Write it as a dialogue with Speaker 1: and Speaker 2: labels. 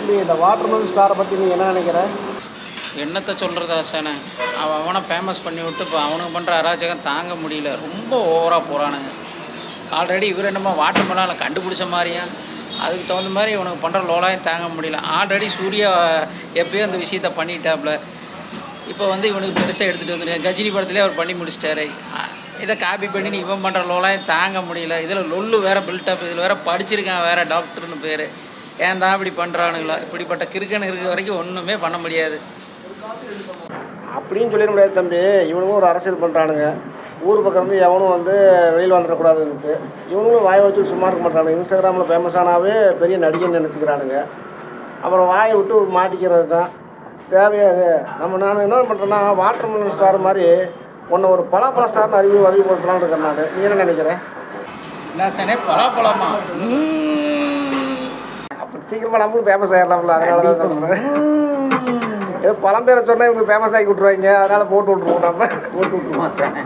Speaker 1: தம்பி இந்த வாட்டர்மேன் ஸ்டாரை பற்றி நீ என்ன நினைக்கிற?
Speaker 2: என்னத்தை சொல்கிறது ஆசானே? அவன் அவனை ஃபேமஸ் பண்ணி விட்டு இப்போ அவனுக்கு பண்ணுற அராஜகம் தாங்க முடியல. ரொம்ப ஓவராக போகிறானுங்க ஆல்ரெடி இவர் என்னமோ வாட்டர் மெலானை கண்டுபிடிச்ச மாதிரியா? அதுக்கு தகுந்த மாதிரி இவனுக்கு பண்ணுற லோலாயும் தாங்க முடியல. ஆல்ரெடி சூர்யா எப்பயோ அந்த விஷயத்த பண்ணிட்டாப்புல இப்போ வந்து இவனுக்கு பெருசாக எடுத்துகிட்டு வந்துருக்கான் கஜினி படத்துலேயே அவர் பண்ணி முடிச்சிட்டாரு. இதை காப்பி பண்ணி இவன் பண்ணுற லோலாயும் தாங்க முடியல. இதில் லொல்லு வேறு பில்டப் இதில் வேறு படிச்சிருக்கான் வேறு டாக்டர்னு பேர். ஏன் தான் இப்படி பண்ணுறானுங்களோ இப்படிப்பட்ட கிறுக்கன் இருக்க வரைக்கும் ஒன்றுமே பண்ண முடியாது.
Speaker 1: அப்படின்னு சொல்லிட முடியாது தம்பி. இவனுக்கும் ஒரு அரசியல் பண்ணுறானுங்க ஊர் பக்கம் இருந்து எவனும் வந்து வெளியில் வந்துடக்கூடாதுன்ட்டு இவனுங்களும் வாயை வச்சு சும்மா இருக்க மாட்டானுங்க. இன்ஸ்டாகிராமில் ஃபேமஸ் ஆனாவே பெரிய நடிகன் நினச்சிக்கிறானுங்க. அப்புறம் வாயை விட்டு மாட்டிக்கிறது தான். தேவையாது. நம்ம நான் என்ன பண்ணுறேன்னா வாட்டர் ஸ்டார் மாதிரி உன்னை ஒரு பலாப்பழ ஸ்டார்னு அறிவு அறிவுப்படுத்தலான்னு இருக்கேன் நான். நீ என்ன நினைக்கிற?
Speaker 2: என்ன சனே பலாப்பழமா?
Speaker 1: சீக்கிரமாக நம்மளும் ஃபேமஸ் ஆகிடலாம்ல அதனால தான் சொல்கிறேன் ஏதோ பழம் பேரை சொன்னால் இவங்க ஃபேமஸ் ஆக்கி விட்ருவாங்க அதனால் போட்டு விட்ருவோம் நம்ம.
Speaker 2: போட்டு விட்டுருமா சார்.